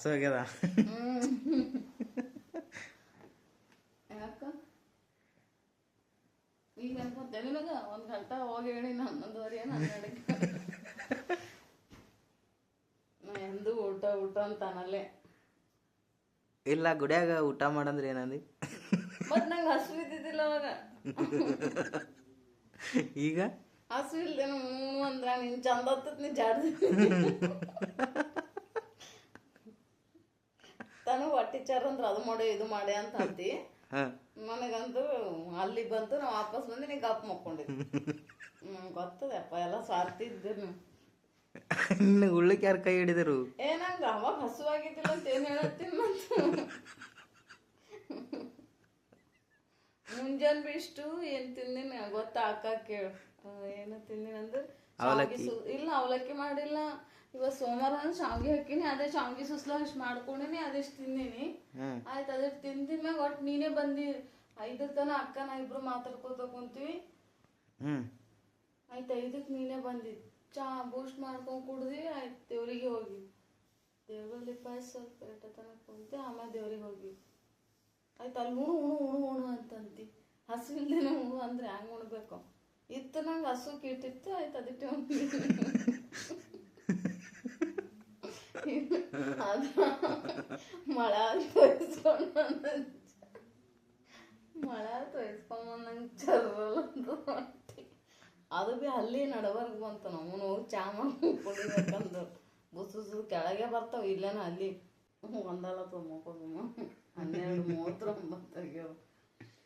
ಹಸು ಆಗ್ಯದ ಯಾಕ? ಈಗ ನಿನಗ ಒಂದ್ ಗಂಟೆ ಹೋಗಿ ಹೇಳಿ ಹನ್ನೊಂದುವರೆ ಏನು ಹನ್ನೆರಡಕ್ಕೆ ನಾ ಎಂದು ಊಟ ಊಟ ಅಂತ ಅನ್ನಲ್ಲೇ. ಇಲ್ಲ ಗುಡಿಯಾಗ ಊಟ ಮಾಡಂದ್ರೆ ಏನಂದಿ? ಮತ್ ನಂಗೆ ಹಸು ಇದ್ದಿದ್ದಿಲ್ಲ ಅವಾಗ. ಈಗ? ಹಸು ಇಲ್ದೇನು ಹ್ಞೂ ಅಂದ್ರ ನಿನ್ ಚಂದ ಹತ್ತತ್ ನೀ ಜಾಡ್ದಿ. ತನು ಅಂದ್ರೆ ಅದು ಮಾಡಿ ಇದು ಮಾಡಿ ಅಂತ ಅಂತಿ. ನನಗಂತೂ ಅಲ್ಲಿ ಬಂತು ನಾವು ವಾಪಸ್ ಬಂದು ನೀ ಗಪ್ ಮಕ್ಕೊಂಡಿದ್ದೆ ಹ್ಮ್ ಗೊತ್ತದಪ್ಪ ಎಲ್ಲ ಸ್ವಾರ್ಥಿ ಇದ್ದೀರಿ ನೀವು ಉಳ್ಳಕ್ಕೆ ಯಾರು ಕೈ ಹಿಡಿದರು? ಏನಂಗ ನಂಗೆ ಅವಾಗ ಹಸುವಾಗಿದ್ದಿಲ್ಲ ಅಂತ ಏನ್ ಹೇಳತ್ತೀನಿ ಅಂತ ಮುಂಜಾನೆ ಬಿಷ್ಟು ಏನ್ ತಿಂದಿನಿ ಗೊತ್ತಾ ಅಕ್ಕ ಕೇಳು. ಏನು ತಿಂದಿನಿ ಅಂದ್ರೆ? ಇಲ್ಲ ಅವಲಕ್ಕಿ ಮಾಡಿಲ್ಲ. ಇವತ್ತು ಸೋಮವಾರ ಅಂದ್ರೆ ಶಾವ್ಗೆ ಹಾಕಿನಿ ಅದೇ ಶಾವ್ಗಿ ಸುಸ್ಲ ಅಷ್ಟು ಮಾಡ್ಕೊಂಡಿನಿ ಅದಿಷ್ಟು ತಿಂದಿನಿ. ಆಯ್ತು ಅದ್ರ ತಿಂದಿನ ಮ್ಯಾಗ ಒಟ್ಟು ನೀನೇ ಬಂದಿ. ಐದರ ತನ ಅಕ್ಕ ನಾ ಇಬ್ರು ಮಾತಾಡ್ಕೋತ ಕುಂತೀವಿ. ಆಯ್ತು ಐದಕ್ಕೆ ನೀನೇ ಬಂದಿ. ಚಾ ಬೂಸ್ಟ್ ಮಾಡ್ಕೊಂಡು ಕುಡ್ದಿ ಆಯ್ತು ದೇವ್ರಿಗೆ ಹೋಗಿ. ದೇವ್ರಲ್ಲಿ ಪಾಯಸ ಸ್ವಲ್ಪ ಏಟ ತನಕ ಕುಂತಿ ಆಮೇಲೆ ದೇವ್ರಿಗೆ ಹೋಗಿ. ಆಯ್ತು ಅಲ್ಲಿ ಉಣು ಉಣು ಉಣು ಉಣು ಅಂತಂತಿ. ಹಸು ಇಲ್ದೇನೆ ಉಣು ಅಂದ್ರೆ ಹ್ಯಾಂಗ ಉಣ್ಬೇಕು? ಇತ್ತು ನಂಗೆ ಹಸು ಕಿಟ್ಟಿತ್ತು ಆಯ್ತು ಅದಕ್ಕೆ ಅದು ಮಳ ಅದು ಬಿ ಅಲ್ಲಿ ನಡವರ್ಗ ಬಂತು. ನಾವು ಹೋಗಿ ಚಾ ಮಾಡ್ಕೊಂಡು ಬುಸುಸು ಬುಸು ಕೆಳಗೆ ಬರ್ತಾವ. ಇಲ್ಲೇನ ಅಲ್ಲಿ ಒಂದಲ್ಲ ತೊಗೊಂಬ ಹನ್ನೆರಡು ಮೂವತ್ತೊಂಬತ್ತು ಆಗ್ಯಾವ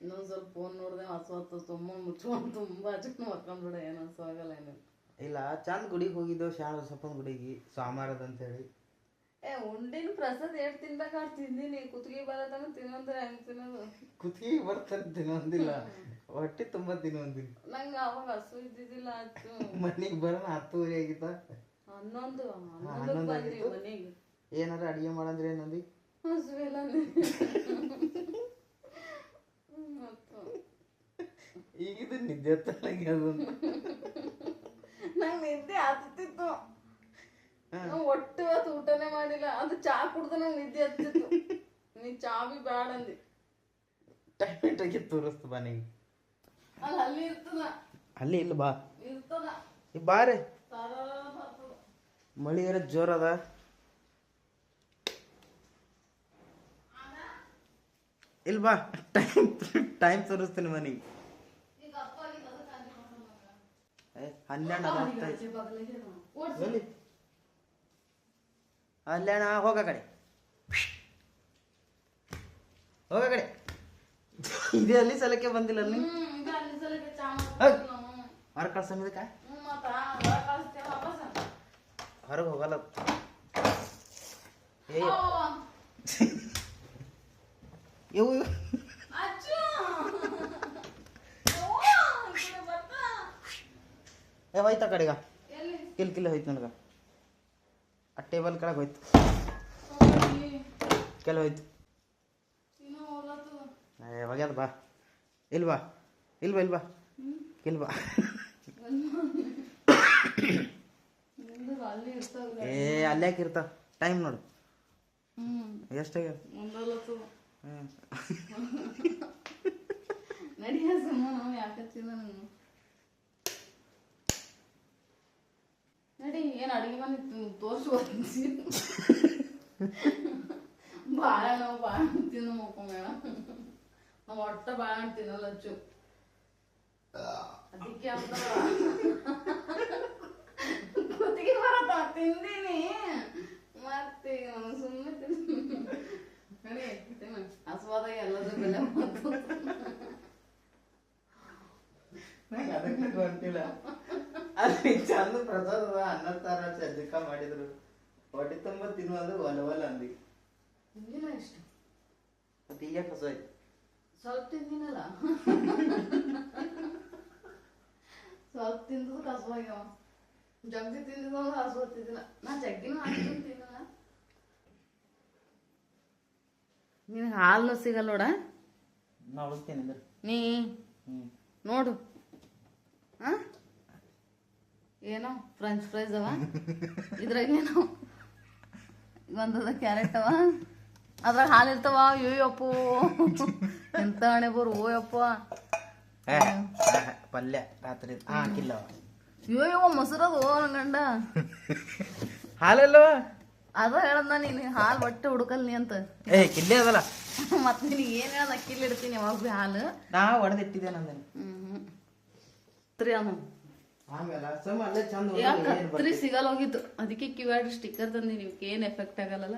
ಇನ್ನೊಂದು ಸ್ವಲ್ಪ ಫೋನ್ ನೋಡಿದೆ ಹಸುವತ್ತು ಸುಮ್ಮ ಮುಚ್ಕೊಂಡು ತುಂಬ ಹಚ್ಕೊಂಡು ಮಕ್ಕಂದ್ಬಿಡ ಏನು ಹಸು ಆಗಲ್ಲ ಏನು ಇಲ್ಲ, ಚಂದ ಗುಡಿಗೆ ಹೋಗಿದ್ದೆವು ಶಾಣ ಸಪ್ಪನ ಗುಡಿಗೆ ಸೋಮವಾರದ ಅಂತ ಹೇಳಿ ಏ ಉಂಡಿನ ಪ್ರಸಾದ ಎಷ್ಟು ತಿನ್ಬೇಕಾದ್ರೆ ತಿಂದಿನಿ. ಕುತ್ತಿಗೆ ಬರತನ ತಿನ್ನೋದ್ರೆ ಹೆಂಗ್ ತಿನ್ನೋದು? ಕುತ್ತಿಗೆ ಬರ್ತಾನೆ ತಿನ್ನೊಂದಿಲ್ಲ. ಹೊಟ್ಟೆ ತುಂಬಾ ತಿನ್ನೊಂದಿಲ್ಲ. ನಂಗೆ ಅವಾಗ ಹಸು ಇದ್ದಿದ್ದಿಲ್ಲ ಆಯ್ತು. ಮನೆಗೆ ಬರೋಣ ಹತ್ತುವರೆ ಆಗಿತ್ತ? ಹನ್ನೊಂದು ಹನ್ನೊಂದು ಬಂದ್ರಿ ಮನೆಗೆ. ಏನಾರ ಅಡಿಗೆ ಮಾಡಂದ್ರೆ ಏನಂದಿ? ಹಸುವೆಲ್ಲ ಮತ್ತು ಈಗ ಇದು ನಿದ್ದೆ ಹತ್ತಲಾಗಿ ಅದು ನಂಗೆ ನಿದ್ದೆ ಹತ್ತಿತ್ತು. ನಾವು ಒಟ್ಟು ಇವತ್ತು ಊಟನೇ ಮಾಡಿಲ್ಲ. ಅದು ಚಾ ಕುಡ್ದು ನಂಗೆ ನಿದ್ದೆ ಹತ್ತಿತ್ತು ನೀ ಚಾ ಬಿ ಬ್ಯಾಡ ಅಂದಿ. ಟೈಮ್ ಆಗಿ ತೋರಿಸ್ತು ಬಾ ನಿಂಗೆ. ಅಲ್ಲಿ ಅಲ್ಲಿ ಇರ್ತದ. ಅಲ್ಲಿ ಇಲ್ಲ ಬಾ. ಇರ್ತದ. ಈ ಬಾರೆ ಮಳಿ ಏರ ಜೋರ್ ಅದ. ಇಲ್ಲ ಬಾ. ಟೈಮ್ ಟೈಮ್ ತೋರಿಸ್ತೀನಿ ಮಾಡ್ತಾನ. ಏ, ಹನ್ನೆರಡು ಅದ ಆಗ್ತಾ ಆಚೆ ಬಾಗಿಲಿಗೆ ಇಡು. ಓಡ್ಸು. ಎಲ್ಲಿ ಅಲ್ಲಣ್ಣ ಹೋಗ ಕಡೆ. ಹೋಗ ಕಡೆ. ಇದೇ ಅಲ್ಲಿ ಸಲಕ್ಕೆ ಬಂದಿಲ್ಲ ಅಲ್ಲಿ. ಹೊರ ಮತ್ತ ಹೊರಗ್ ಹೋಗಲ್ಲ. ಇವು. ಏ ಹೋಯ್ತ ಕಡೆಗ? ಕಿಲ್ ಕಿಲ್ ಹೋಯ್ತು ನನಗ. ಆ ಟೇಬಲ್ ಕೆಳಗೆ ಹೋಯ್ತು. ಕೆಲ ಹೋಯ್ತು. ಹೋಗ್ಯದ ಬಾ. ಇಲ್ವಾ ಇಲ್ವಾ ಇಲ್ವಾ ಇಲ್ವಾ ಏ, ಅಲ್ಲಿ ಯಾಕೆ ಇರ್ತಾವ ಟೈಮ್ ನೋಡು. ಮುಂದಲತ್ತದ. ಹ್ಞೂ ನಡಿಯ ಸುಮ್ಮ ನಾವು ಯಾಕತ್ತಿಲ್ಲ ನಾನು ನಡಿ ಏನ್ ಅಡಿಗೆ ಮನೆ ತೋರ್ಸು ಬಾಳೆಹಣ್ಣು ನಾವು ಬಾಳೆಹಣ್ಣು ತಿನ್ನು ಮಕ್ಕೊಂಬೇಡ ನಾವು ಒಟ್ಟ ಭಾಳ ತಿನ್ನಲ್ಲ ಅಚ್ಚು. ಅದಕ್ಕೆ ಅಂತ ಕುತ್ತಿಗೆ ಬರತ್ತ ತಿಂದೀನಿ. ಮತ್ತೆ ಸುಮ್ಮನೆ ತಿನ್ನು. ಹಸುವಾದಾಗ ಎಲ್ಲದೂ ಬೆಲೆ ಮಾಡ್ತು ಅದಕ್ಕೆ ಗೊತ್ತಿಲ್ಲ ಅಲ್ಲಿ ಚಂದ ಪ್ರಸಾದ ಅನ್ನ ಸಾರ ಸಜ್ಜಕ ಮಾಡಿದ್ರು. ಹೊಟ್ಟೆ ತುಂಬ ತಿನ್ನು ಅಂದ್ರೆ ಒಲ ಒಲ ಅಂದಿ. ತಿಂದಿಲ್ಲ ಇಷ್ಟು. ಮತ್ತೆ ಈಗ ಕಸ ಆಯ್ತು ಸ್ವಲ್ಪ ತಿಂದಿನಲ್ಲ. ಸ್ವಲ್ಪ ತಿಂದದು ಕಸವಾಗ್ಯಾವ ಜಗ್ಗಿ ತಿಂದಿದ್ದು ಅಂದ್ರೆ ಹಸು ಹೊತ್ತಿದ್ದಿಲ್ಲ. ನಾ ಜಗ್ಗಿನೂ ಹಾಕ್ತೀನಿ ತಿನ್ನಲ್ಲ ನಿನಗೆ ಹಾಲು ಸಿಗಲ್ಲ ನೋಡ. ನಾ ಉಳಿಸ್ತೇನೆ ನೀ ಹ್ಞೂ ನೋಡು? ಏನೋ ಫ್ರೆಂಚ್ ಫ್ರೈಸ್ ಅವ? ಇದ್ರಾಗ ಏನೋ? ಒಂದದ ಕ್ಯಾರೆಟ್ ಅವ? ಅದ್ರಾಗ ಹಾಲು ಇರ್ತಾವ? ಅಯ್ಯಪ್ಪೋ ಎಂತ ಹಣೆ ಬರು ಓಯಪ್ಪ. ಪಲ್ಯ ರಾತ್ರಿ ಹಾಕಿಲ್ಲ ಯೋ ಮೊಸರದು ನನ್ ಗಂಡ. ಹಾಲಲ್ಲ ಅದ ಹೇಳದ್ನ ನೀನು ಹಾಲು ಒಟ್ಟು ಹುಡುಕಲ್ ನೀ ಅಂತ. ಏ ಕಿಲ್ಲೆ ಅದಲ್ಲ. ಮತ್ ನೀನು ಏನ್ ಹೇಳ್ದ ಕಿಲ್ಲಿ ಇಡ್ತೀನಿ ಯಾವಾಗ ಹಾಲು. ನಾ ಒಡೆದಿಟ್ಟಿದ್ದೆ ನಂದೇನೆ. ಹ್ಮ್ ಹ್ಮ್. ಅಮ್ಮ ಕತ್ರಿ ಸಿಗಲ್ಲ ಹೋಗಿತ್ತು ಅದಕ್ಕೆ ಆರ್ ಸ್ಟಿಕ್ಕರ್ ತಂದಿ ನಿಮ್ಗೆ ಏನ್ ಎಫೆಕ್ಟ್ ಆಗಲ್ಲ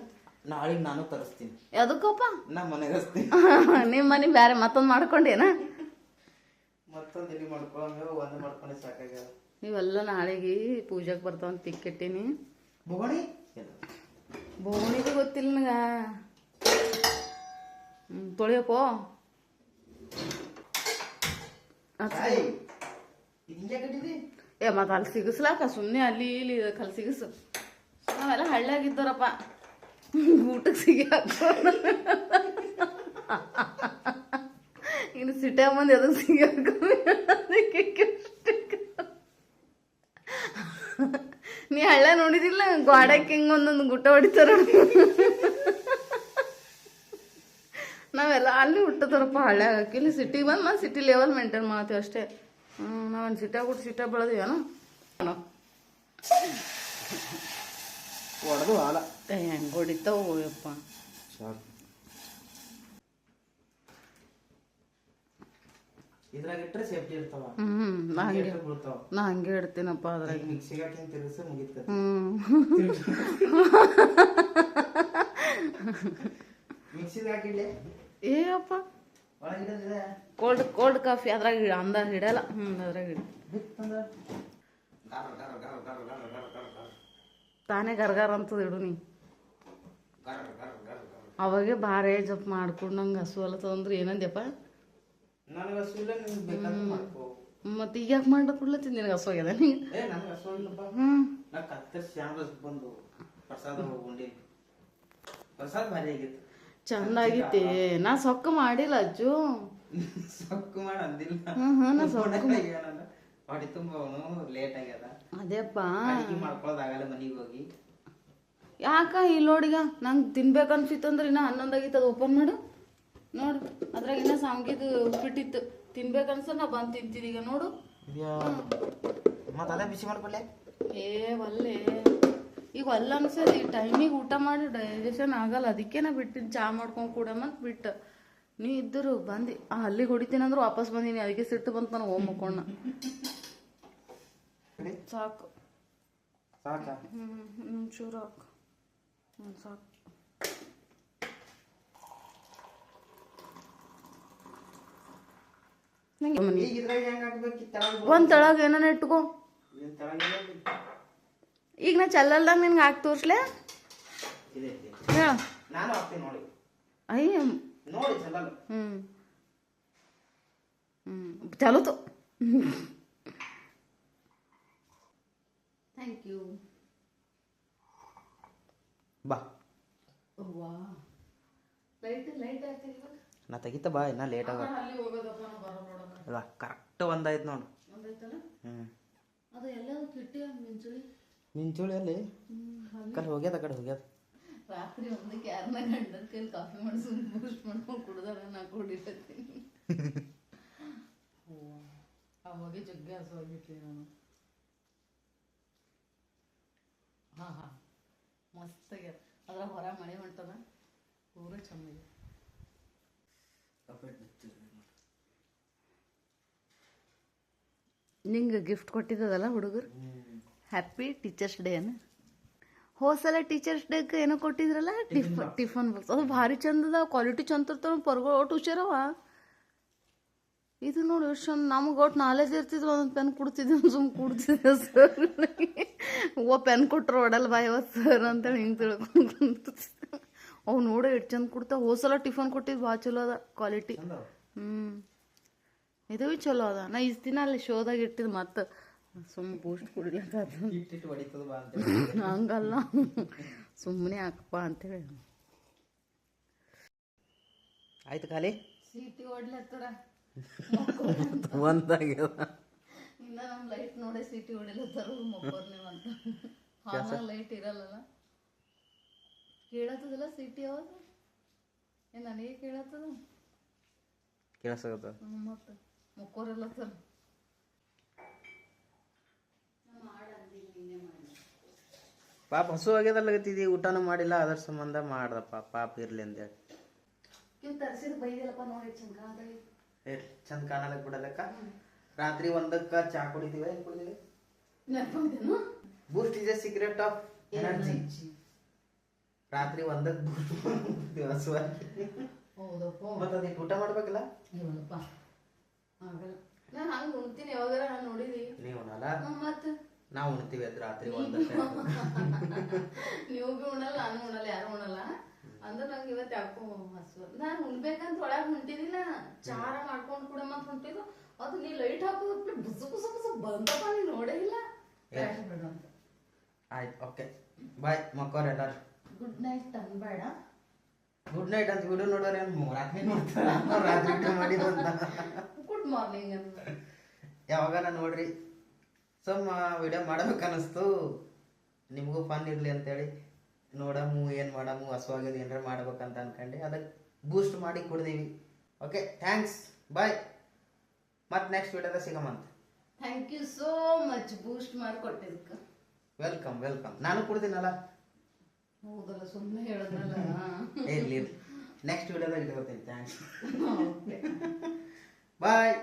ನಾಳೆ ನಾನು ತರಿಸ್ತೀನಿ. ಎದಕ್ಕಪ್ಪ ನಾ ಮನೆಗೆ ಹಚ್ತೀನಿ. ನಿಮ್ಮ ಮನೆ ಬೇರೆ ಮತ್ತೊಂದು ಮಾಡ್ಕೊಂಡೇನ? ಮತ್ತೊಂದು ಇಲ್ಲಿ ಮಾಡ್ಕೊಳ್ಳೋ ಒಂದು ಮಾಡ್ಕೊಂಡೆ ಸಾಕಾಗ್ಯದ. ಇವೆಲ್ಲ ನಾಳೆಗೆ ಪೂಜೆಗೆ ಬರ್ತಾವಂತ ತಿಕ್ಕಿಟ್ಟೀನಿ ಬೋಗಣಿ ಬೋಣಿದು ಗೊತ್ತಿಲ್ಲ ನಗ ತೊಳಿಯಪ್ಪೋ. ಹಿಂಗೆ ಕಟ್ಟಿದಿ? ಏ, ಮತ್ತೆ ಅಲ್ಲಿ ಸಿಗಿಸ್ಲಾಕ ಸುಮ್ಮನೆ ಅಲ್ಲಿ ಇಲ್ಲಿ ಕಲ್ ಸಿಗಿಸು. ನಾವೆಲ್ಲ ಹಳ್ಳಿಯಾಗಿದ್ದೋರಪ್ಪ ಊಟಕ್ಕೆ ಸಿಗಿ ಇನ್ನು ಸಿಟ್ಯಾಗ ಮಂದಿ ಅದಕ್ಕೆ ಸಿಗಿ ನೀ ಹಳ್ಳ ನೋಡಿದಿಲ್ಲ? ಗೋಡಕ್ಕೆ ಹಿಂಗೆ ಒಂದೊಂದು ಗುಟ್ಟ ಹೊಡಿತಾರ? ನಾವೆಲ್ಲ ಅಲ್ಲಿ ಹುಟ್ಟತಾರಪ್ಪ ಹಳ್ಳ್ಯಾಗ ಇಲ್ಲಿ ಸಿಟಿಗೆ ಬಂದು ಮತ್ತೆ ಸಿಟಿ ಲೆವೆಲ್ ಮೇಂಟೈನ್ ಮಾಡ್ತೀವಿ ಅಷ್ಟೇ. ಹ್ಞೂ ಒಂದು ಸಿಟ್ಟ ಕೊಟ್ಟು ಸಿಟ್ಟ ಬೆಳೆದೇನು ಹೊಡೆದು ಹಾಲ. ಹೆಂಗೆ ಹೊಡಿತಾವ ಹೋಯಪ್ಪ ಇದ್ರಾಗ ಸೇಫ್ಟಿ ನಾ ಹಂಗೆ ನಾ ಹಂಗೆ ಇಡ್ತೀನಪ್ಪ ಅದ್ರಾಗ. ಮಿಕ್ಸಿಗೆ ಹಾಕಿ ತಿರುಗಿಸಿ ಏ ಅಪ್ಪ ಕೋಲ್ಡ್ ಕೋಲ್ಡ್ ಕಾಫಿ ಅದ್ರಾಗ ಅಂದ ಹಿಡಲ್ಲ ಹ್ಞೂ ಅದ್ರಾಗ ತಾನೇ ಗರ್ಗಾರ ಅಂತದ ಇಡು ನೀ ಅವಾಗೆ ಭಾರಿ ಜಪ್ ಮಾಡ್ಕೊಂಡು ನಂಗೆ ಹಸು ಅಲ್ಲತ್ತದಂದ್ರೆ ಏನಂದ್ಯಪ್ಪ ಮತ್ತೆ ಈಗ ಯಾಕೆ ಮಾಡ ಕೊಡ್ಲತ್ತಿ ನಿನಗೆ ಹಸು ಆಗ್ಯದ ನೀ ಪ್ರಸಾದ ಭಾರಿ ಆಗಿತ್ತು ಚಂದ ನಾ ಸೊಕ್ಕ ಮಾಡಿಲ್ಲ ಅಜ್ಜು. ಸೊಕ್ಕು ಮಾಡಿ ಅಂದಿಲ್ಲ ಹ್ಞೂ ನಾ ಸೊಕ್ಕ ಹೊಡಿ ತುಂಬ ಲೇಟ್ ಆಗ್ಯದ. ಅದೇಪ್ಪ. ಅಡಿಗೆ ಮಾಡ್ಕೊಳ್ಳೋದಾಗಲ್ಲ ಮನೆಗೆ ಹೋಗಿ. ಯಾಕ ಇಲ್ಲೋಡಿಗ ನಂಗೆ ತಿನ್ಬೇಕು ಅನ್ಸಿತ್ತಂದ್ರೆ ಇನ್ನ ಹನ್ನೊಂದಾಗಿತ್ತು ಅದು ಓಪನ್ ಮಾಡು. ನೋಡು ಅದ್ರಾಗ ಇನ್ನ ಸಾಮ್ಗಿದು ಉಪ್ಪಿಟ್ಟಿತ್ತು. ತಿನ್ಬೇಕು ಅನ್ಸ ನಾ ಬಂದು ತಿಂತೀನಿ ಈಗ ನೋಡು. ಮತ್ತೆ ಅದೇ ಬಿಸಿ ಮಾಡ್ಕೊಳ್ಳೆ ಏ ಒಲ್ಲೆ. ಈಗ ಅಲ್ಲ ಅನ್ಸದ್ ಈ ಟೈಮಿಗೆ ಊಟ ಮಾಡಿ ಡೈಜೆಷನ್ ಆಗಲ್ಲ ಅದಕ್ಕೆ ನಾ ಬಿಟ್ಟಿದ್ದು ಚಾ ಮಾಡ್ಕೊಂಡು ಕೂಡ ಮತ್ತು ಬಿಟ್ಟು. ನೀ ಇದ್ದರು ಬಂದು. ಆ ಅಲ್ಲಿಗೆ ಹೊಡಿತೀನಿ ಅಂದ್ರೆ ವಾಪಸ್ ಬಂದೀನಿ ಅದಕ್ಕೆ ಸಿಟ್ಟು ಬಂತ ನಾನು ಹೋಮ್ ಮಕ್ಕೊಂಡ ಸಾಕು. ಒಂದ್ ಹ್ಞೂ ಹ್ಞೂ ಚೂರು ಹಾಕು. ಹ್ಞೂ ಸಾಕು. ನಂಗೆ ಈಗ ಇದ್ರಾಗ ಹೆಂಗ್ ಹಾಕ್ಬೇಕು ತೆಳಗ್ ಒಂದು ತೆಳಗೆ ಏನಾನ ಇಟ್ಕೋ. ಈಗ ನಾ ಚಲ್ಲಲ್ದಾಗ ನಿನ್ಗೆ ಹಾಕಿ ತೋರಿಸ್ಲೆ? ಹೇಳ ಅಯ್ಯ. ಹ್ಞೂ ಹ್ಞೂ ಚಲೋತು ಥ್ಯಾಂಕ್ ಯು ಬಾ. ನಾ ತೆಗಿತ ಬಾ ಇನ್ನ ಲೇಟ್ ಆಗ ಅಲ್ವಾ ಕರೆಕ್ಟ್ ಒಂದಾಯ್ತು ನೋಡು. ಹ್ಞೂ ಮಿಂಚುಳಿ ಅಲ್ಲಿ? ಕಡೆ ಹೋಗ್ಯದ ಕಡೆ ಹೋಗ್ಯದ? ರಾತ್ರಿ ಒಂದಕ್ಕೆ ಯಾರನ್ನ ಗಂಡನ ಕೈಲಿ ಕಾಫಿ ಮಾಡಿ ಸುಮ್ಮನೆ ಬೂಸ್ಟ್ ಮಾಡ್ಕೊಂಡು ಕುಡ್ದಾರ ನಾ ಕುಡಿಲತ್ತೀನಿ ಅವಾಗೆ ಜಗ್ಗಿ ಹಸುವಾಗಿತ್ತು ನಾನು. ಹಾಂ ಹಾಂ. ಮಸ್ತಾಗ್ಯದ ಅದ್ರ ಹೊರ ಮಳೆ ಹೊಂಟದ. ಪೂರ ಚಂದ ನಿಂಗೆ ಗಿಫ್ಟ್ ಕೊಟ್ಟಿದ್ದದಲ್ಲ ಹುಡುಗರು? ಹ್ಯಾಪಿ ಟೀಚರ್ಸ್ ಡೇ ಅನ್ನ. ಹೋಸಲ ಟೀಚರ್ಸ್ ಡೇಗೆ ಏನೋ ಕೊಟ್ಟಿದ್ರಲ್ಲ? ಟಿಫನ್ ಟಿಫನ್ ಬಾಕ್ಸ್ ಅದು ಭಾರಿ ಚಂದದ. ಕ್ವಾಲಿಟಿ ಚಂದ ಇರ್ತಾವ ಪರ್ಗಳು ಒಟ್ಟು ಹುಷಾರವ. ಇದು ನೋಡಿ ಎಷ್ಟು ಚಂದ. ನಮ್ಗೆ ಒಟ್ಟು ನಾಲೆಜ್ ಇರ್ತಿದ್ವು ಒಂದೊಂದು ಪೆನ್ ಕೊಡ್ತಿದ್ವಿ ಸುಮ್ಮನೆ ಕೊಡ್ತಿದ್ದೆ ಸರ್. ಓ ಪೆನ್ ಕೊಟ್ರು ಒಡಲ್ ಬಾಯ್ ಸರ್ ಅಂತೇಳಿ ಹಿಂಗೆ ತಿಳ್ಕೊಂಡು ಅವು ನೋಡಿ ಎಷ್ಟು ಚಂದ ಕೊಡ್ತಾವ ಹೋಸಲ ಟಿಫನ್ ಕೊಟ್ಟಿದ್ದು ಭಾಳ ಚಲೋ ಅದ ಕ್ವಾಲಿಟಿ ಹ್ಞೂ ಇದು ಚಲೋ ಅದ. ನಾ ಇಷ್ಟು ದಿನ ಅಲ್ಲಿ ಶೋದಾಗ ಇಟ್ಟಿದ್ದು ಮತ್ತೆ. ಸುಮ್ಮನೆ ಬೂಸ್ಟ್ ಕುಡಿಲಕ್ಕ ಹಂಗಲ್ಲ. ಸುಮ್ಮನೆ ಹಾಕಪ್ಪ ಅಂತೇಳಿ ಆಯ್ತು ಖಾಲಿ? ಸೀಟಿ ಹೊಡ್ಲತ್ತಾರ ಒಂದಾಗ್ಯದ. ಇನ್ನ ನಮ್ಮ ಲೈಟ್ ನೋಡೇ ಸೀಟಿ ಹೊಡಿಲತ್ತಾರ ಮಕ್ಕೋರ್ ನೀವು ಅಂತ. ಹಾಲಾಗ ಲೈಟ್ ಇರಲ್ಲಲ್ಲ. ಕೇಳತ್ತದಲ್ಲ ಸಿಟಿ ಅವಾಗ ಏ ನನಗೆ ಕೇಳತ್ತದ. ಕೇಳಿಸಕತ್ತ ಮತ್ತೆ. ಮುಕ್ಕೋರೆಲ್ಲ ಸರ್. ಪಾಪ ಹಸು ಆಗ್ಯದಲ್ಲಗತ್ತಿದಿ ಊಟನೂ ಮಾಡಿಲ್ಲ ಅದರ ಸಂಬಂಧ ಮಾಡ್ದಪ್ಪ ಪಾಪ ಇರ್ಲಿ ನೋಡಿ ಚಂದ ಕಾಣಲಕ್ ಬಿಡಲಕ್ಕ ರಾತ್ರಿ ಒಂದಕ್ಕ ಚಾ ಕುಡಿತೀವಿ ಏನ್ ಕುಡಿದೀವಿ Boost is a secret of energy ರಾತ್ರಿ ಒಂದಕ್ಕೆ ಬೂಸ್ಟ್ ಹಸುವಾಗಿ ಹೌದಪ್ಪ. ಮತ್ತೆ ಊಟ ಮಾಡ್ಬೇಕಲ್ಲ? ನಾನು ಹಂಗೆ ಉಣ್ತೀನಿ ಯಾವಾಗಾರ ನಾನು ನೋಡಿದಿ ನೀವು ಮತ್ತ? ನಾವು ಉಣ್ತೀವಿ ಅದ್ ರಾತ್ರಿ ಒಂದಕ್ಕೆ ನೀವು ಉಣಲ್ಲ ನಾನು ಉಣಲ್ಲ ಯಾರು ಉಣಲ್ಲ ಅಂದ್ರೆ ನಂಗೆ ಇವತ್ತು ಯಾಕೋ ಹಸು. ನಾನು ಉಣ್ಬೇಕಂತ ಒಳಗೆ ಹೊಂಟಿದಿಲ್ಲ. ಚಾರ ಮಾಡ್ಕೊಂಡು ಕೂಡ ಮತ್ತೆ ಹೊಂಟಿದ್ದು. ಅದು ನೀ ಲೈಟ್ ಹಾಕೋದು ಬುಸು ಬುಸು ಬುಸು ಬಂದಪ್ಪ ನೀ ನೋಡೇ ಇಲ್ಲ. ಆಯ್ತು ಓಕೆ. ಬಾಯ್ ಮಕ್ಕೋರ್ ಎಲ್ಲಾರು. ಗುಡ್ ನೈಟ್ ಅನ್ಬೇಡ. ಗುಡ್ ನೈಟ್ ಅಂತ ವಿಡಿಯೋ ನೋಡೋರು ಏನು ರಾತ್ರಿ ನೋಡ್ತಾರ? ರಾತ್ರಿ ಅಂತ. ಗುಡ್ ಮಾರ್ನಿಂಗ್ ಅಂತ ಯಾವಾಗಾರ ನೋಡ್ರಿ. ಸಮ್ ವಿಡಿಯೋ ಮಾಡ್ಬೇಕನ್ನಿಸ್ತು. ನಿಮಗೂ ಫನ್ ಇರಲಿ ಅಂತೇಳಿ. ನೋಡಮು ಏನು ಮಾಡಮು ಹಸುವಾಗ್ಯದ ಏನಾರ ಮಾಡ್ಬೇಕಂತ ಅನ್ಕಂಡು. ಅದಕ್ಕೆ ಬೂಸ್ಟ್ ಮಾಡಿ ಕುಡ್ದೀವಿ. ಓಕೆ ಥ್ಯಾಂಕ್ಸ್ ಬಾಯ್ ಮತ್ತೆ ನೆಕ್ಸ್ಟ್ ವಿಡಿಯೋದಾಗ ಸಿಗಮಂತ. Thank you so much Boost ಮಾಡಿ ಕೊಟ್ಟಿದ್ದಕ್ಕೆ ವೆಲ್ಕಮ್ ವೆಲ್ಕಮ್ ನಾನು ಕೊಡ್ತೀನಲ್ಲ? ಹೌದಲ್ಲ ಸುಮ್ಮನೆ ಹೇಳೋದಲ್ಲ ಇರ್ಲಿ ನೆಕ್ಸ್ಟ್ ವಿಡಿಯೋದಾಗ ಇಟ್ಕೊತೀನಿ ಥ್ಯಾಂಕ್ಸ್ ಬಾಯ್